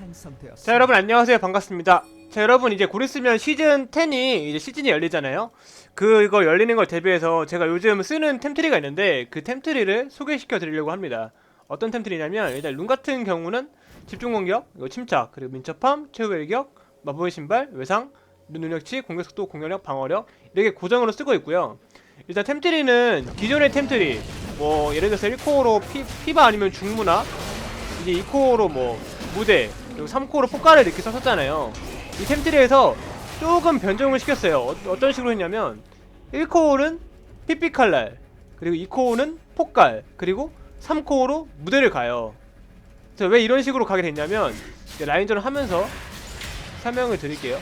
생성되었습니다. 자 여러분 안녕하세요. 반갑습니다. 자 여러분 이제 곧 있으면 시즌 10이 이제 시즌이 열리잖아요. 그거 열리는 걸 대비해서 제가 요즘 쓰는 템트리가 있는데 그 템트리를 소개시켜 드리려고 합니다. 어떤 템트리냐면 일단 룬 같은 경우는 집중 공격, 침착, 그리고 민첩함, 최후 일격, 마법의 신발, 외상, 눈 능력치, 공격 속도, 공격력, 방어력 이렇게 고정으로 쓰고 있고요. 일단 템트리는 기존의 템트리 뭐 예를 들어서 1코어로 피, 피바 아니면 중무나 이제 2코어로 뭐 무대 그리고 3코어로 포카를 이렇게 썼었잖아요. 이 템트리에서 조금 변종을 시켰어요. 어, 어떤 식으로 했냐면 1코어는 삐삐칼날 그리고 2코어는 폭갈 그리고 3코어로 무대를 가요. 그래서 왜 이런 식으로 가게 됐냐면 라인전을 하면서 설명을 드릴게요.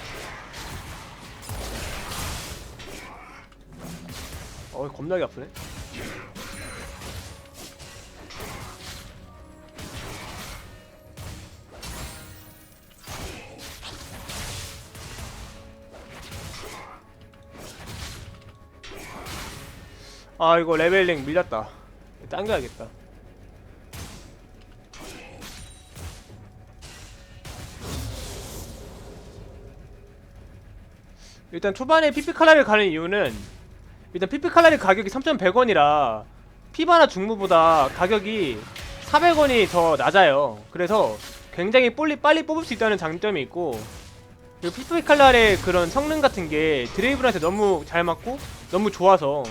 어 겁나게 아프네 아 이거 레벨링 밀렸다. 당겨야겠다. 일단 초반에 피피칼라를 가는 이유는 일단 피피칼라리 가격이 3,100원이라 피바나 중무보다 가격이 400원이 더 낮아요. 그래서 굉장히 빨리 빨리 뽑을 수 있다는 장점이 있고 그리고 피피칼라의 그런 성능 같은 게 드레이브한테 너무 잘 맞고 너무 좋아서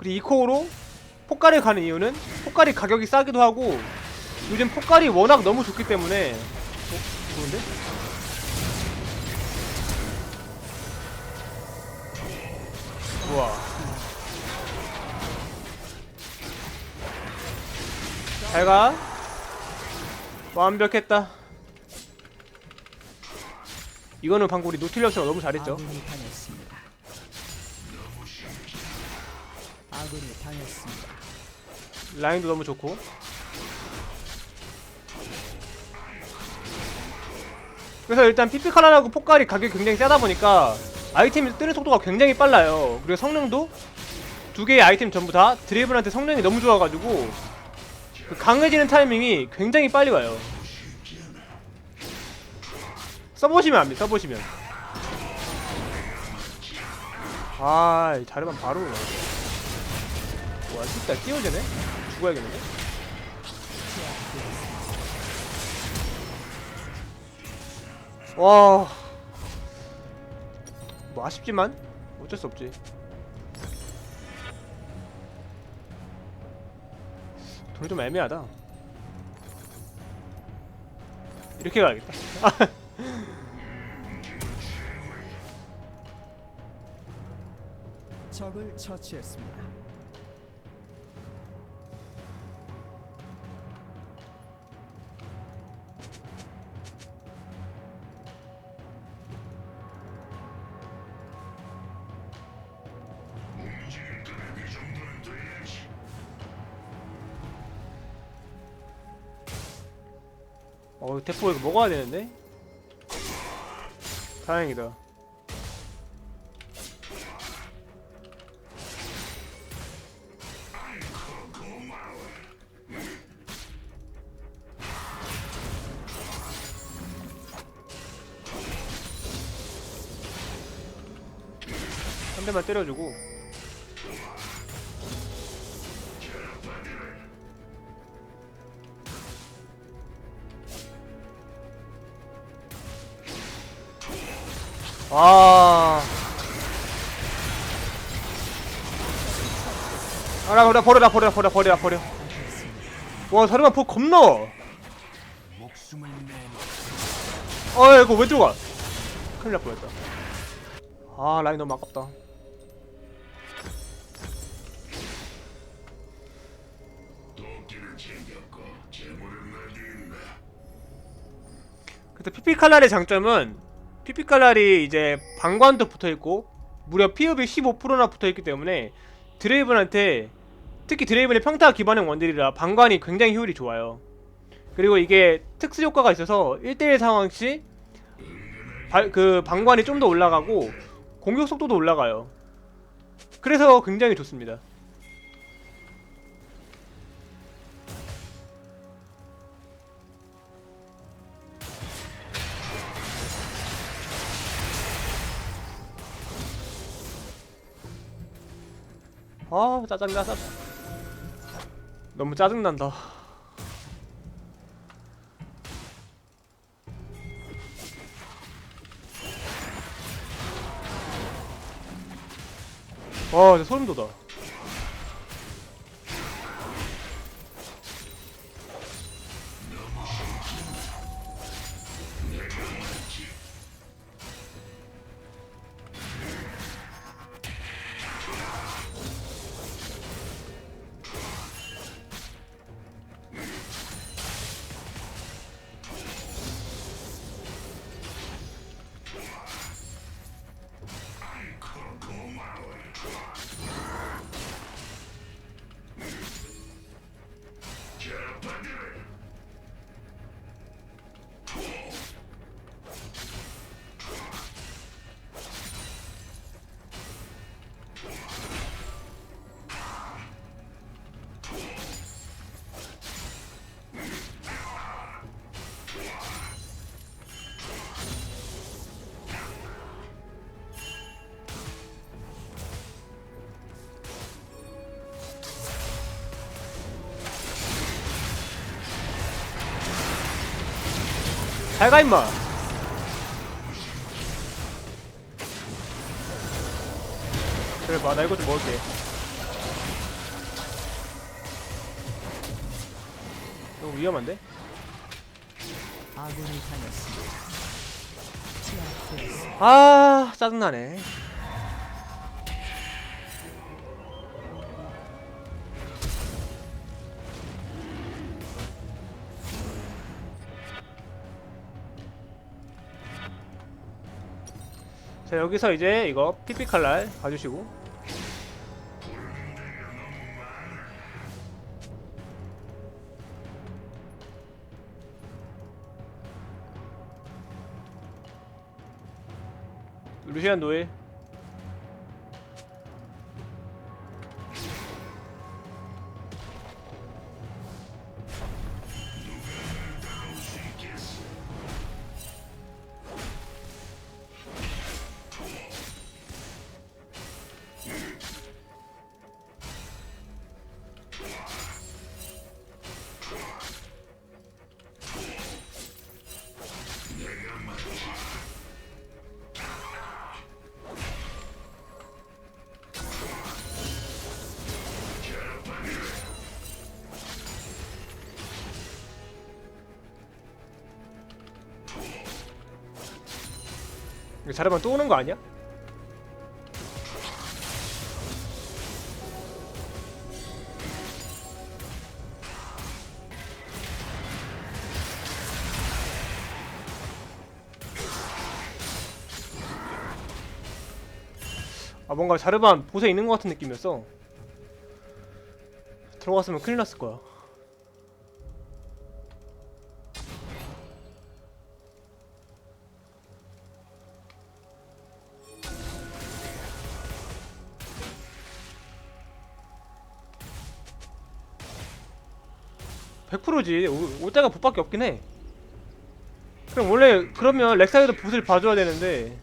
그리고 이 코어로 포카를 가는 이유는 포카리 가격이 싸기도 하고 요즘 포카리 워낙 너무 좋기 때문에. 어? 좋은데? 우와. 잘가. 완벽했다. 이거는 방금 우리 노틸러스가 너무 잘했죠 아군이 당했습니다. 라인도 너무 좋고. 그래서 일단 피피카라하고 포칼이 가격이 굉장히 싸다 보니까 아이템이 뜨는 속도가 굉장히 빨라요. 그리고 성능도 두 개의 아이템 전부 다 드레이븐한테 성능이 너무 좋아가지고 그 강해지는 타이밍이 굉장히 빨리 와요. 써보시면 압니다 써보시면. 아 자르만 바로 와 진짜 끼워지네 죽어야겠는데 와. 뭐 아쉽지만 어쩔 수 없지. 돈이 좀 애매하다. 이렇게 가야겠다. 적을 처치했습니다. 어, 대포 이거 먹어야 되는데. 다행이다. 한 대만 때려주고 아. 아, 나, 나 버려, 나 버려, 버려, 버려, 버려. 와, 사르만 폭 겁나. 아, 이거 왜 들어가? 큰일 날 뻔했다. 아, 라인 너무 아깝다. 그래서 피피칼날의 장점은 피피칼날이 이제 방관도 붙어있고 무려 피업이 15%나 붙어있기 때문에 드레이븐한테 특히 드레이븐의 평타 기반형 원딜이라 방관이 굉장히 효율이 좋아요. 그리고 이게 특수 효과가 있어서 1대1 상황 시 발, 그 방관이 좀 더 올라가고 공격 속도도 올라가요. 그래서 굉장히 좋습니다 아 짜증나. 짜 너무 짜증난다. 와 진짜 소름 돋아 잘 가 임마. 그래 봐나 이거 좀 먹을게. 너무 위험한데? 아 짜증나네 자 여기서 이제 이거 피피 칼날 봐주시고. 루시안 노예 이거 잘하면 또 오는 거 아니야? 아 뭔가 자르반 보세 있는 것 같은 느낌이었어 들어갔으면 큰일 났을 거야 (100%지) 올, 올 때가 봇밖에 없긴 해. 그럼 원래 그러면 렉사이드 봇을 봐줘야 되는데.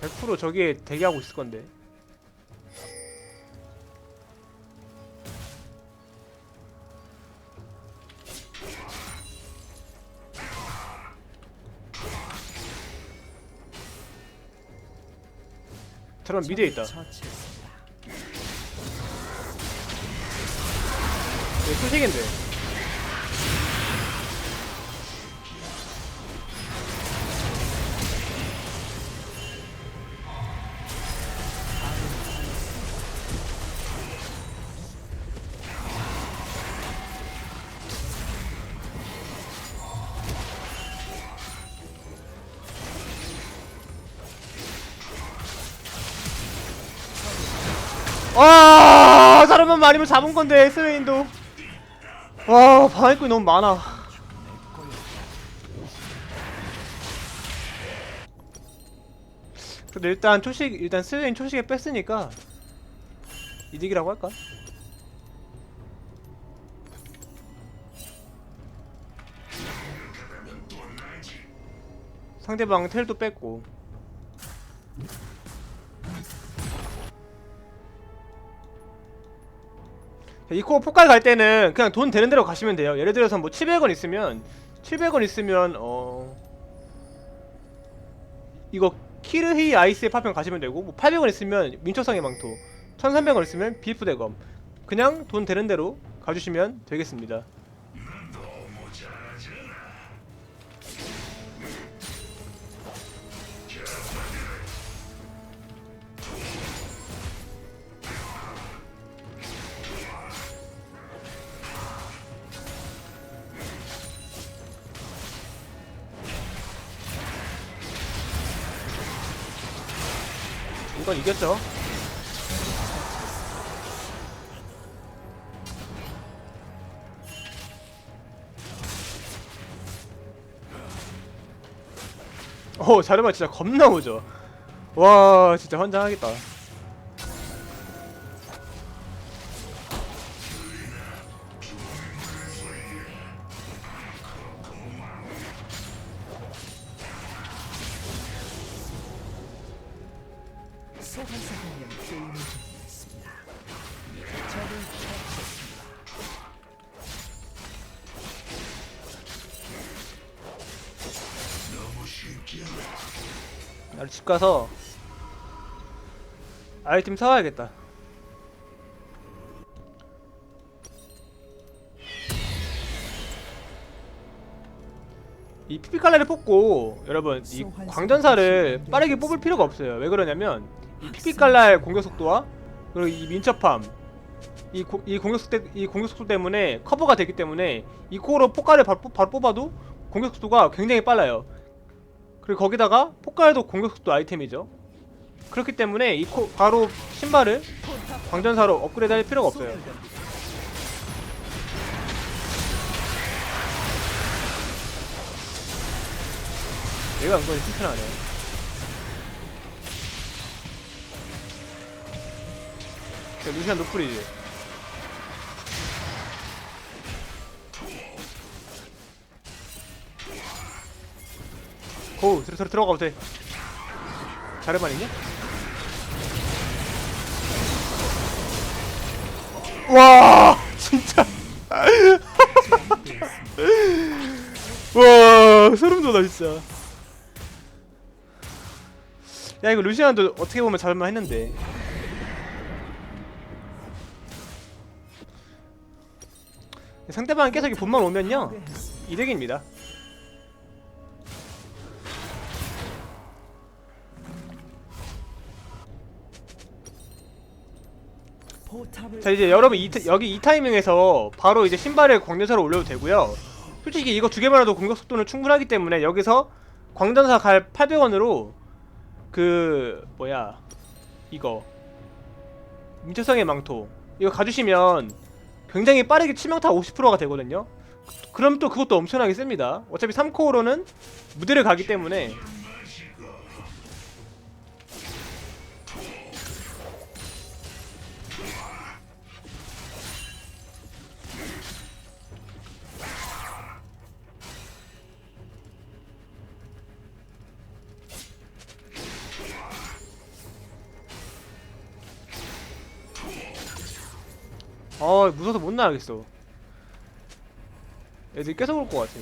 (100% 저기에 대기하고 있을 건데 저런 미드에 있다 처치했습니다. 이거 수식인데 와 사람만 많으면 잡은 건데 스웨인도. 와 방해꾼이 너무 많아. 근데 일단 초식 일단 스웨인 초식에 뺐으니까 이득이라고 할까? 상대방 텔도 뺐고 이 코어 포칼 갈 때는 그냥 돈 되는 대로 가시면 돼요. 예를 들어서 뭐 700원 있으면 700원 있으면 어 이거 키르히 아이스의 파편 가시면 되고 뭐 800원 있으면 민초성의 망토 1300원 있으면 비프 대검. 그냥 돈 되는 대로 가주시면 되겠습니다 이건 이겼죠. 오 자르마 진짜 겁나 오죠. 와 진짜 환장하겠다 나를 집 가서 아이템 사와야겠다. 이 피피 칼날을 뽑고 여러분 이 광전사를 빠르게 뽑을 필요가 없어요. 왜 그러냐면 이 피피 칼날 공격 속도와 그리고 이 민첩함 이, 고, 이 공격 속도 이 공격 속도 때문에 커버가 되기 때문에 이 코어로 바로, 뽑- 바로 뽑아도 공격 속도가 굉장히 빨라요. 그리고 거기다가 포칼도 공격 속도 아이템이죠. 그렇기 때문에 이 코, 바로 신발을 광전사로 업그레이드 할 필요가 없어요. 얘가 은근히 튼튼하네. 자, 루시안 노플이지. 고 들어 들어 들어가도 돼. 자르만 있냐? 와 진짜. 와 소름 돋아 진짜. 야 이거 루시안도 어떻게 보면 잘만 했는데 상대방이 계속 이렇게 본만 오면요. 이득입니다 자 이제 여러분 이, 타- 여기 이 타이밍에서 바로 이제 신발을 광전사로 올려도 되고요. 솔직히 이거 두 개만 해도 공격 속도는 충분하기 때문에 여기서 광전사 갈 800원으로 그 뭐야 이거 민초성의 망토 이거 가주시면 굉장히 빠르게 치명타 50%가 되거든요. 그럼 또 그것도 엄청나게 셉니다. 어차피 3코어로는 무대를 가기 때문에 아 무서워서 못 나가겠어. 애들이 계속 올 것 같아.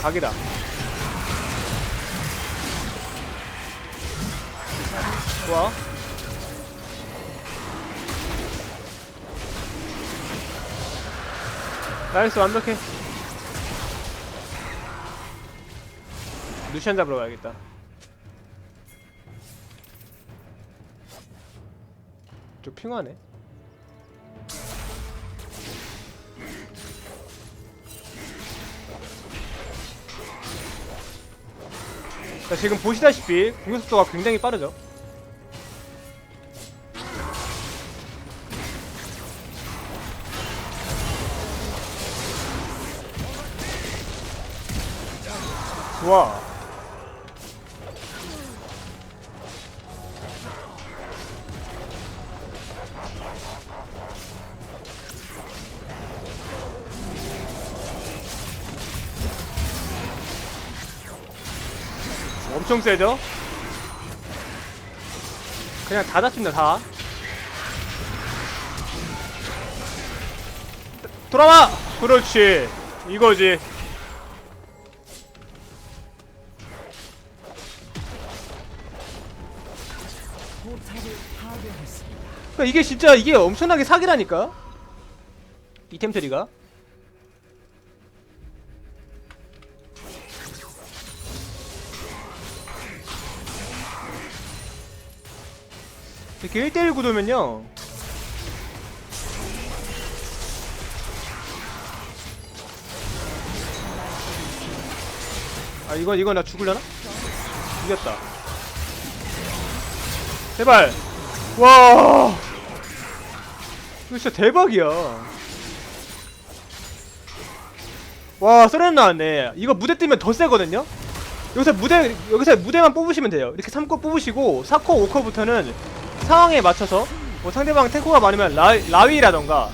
각이다. 좋아. 나이스 완벽해 루시안 잡으러 가야겠다. 저 핑하네? 자 지금 보시다시피 공격속도가 굉장히 빠르죠? 좋아. 엄청 세죠? 그냥 다 잡습니다 다 돌아와! 그렇지 이거지. 그러니까 이게 진짜 이게 엄청나게 사기라니까 이 템트리가 이렇게 1대1 구도면요. 아 이건 이건 나 죽을려나? 이겼다. 제발! 와! 이거 진짜 대박이야. 와 쏘렌 나왔네. 이거 무대 뜨면 더 세거든요? 여기서 무대 여기서 무대만 뽑으시면 돼요. 이렇게 3코 뽑으시고 4코 5코부터는 상황에 맞춰서 뭐 상대방 탱커가 많으면 라, 라위라던가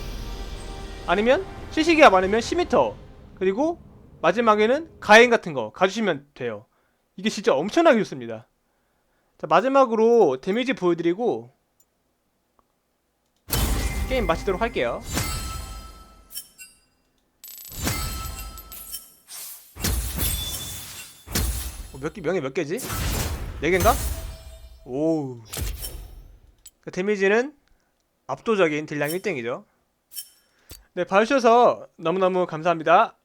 아니면 시시기가 많으면 10m 그리고 마지막에는 가행 같은 거 가주시면 돼요 이게 진짜 엄청나게 좋습니다 자 마지막으로 데미지 보여드리고 게임 마치도록 할게요 어, 몇 개, 명이 몇 개지? 네 개인가? 오우 그 데미지는 압도적인 딜량 1등이죠. 네 봐주셔서 너무너무 감사합니다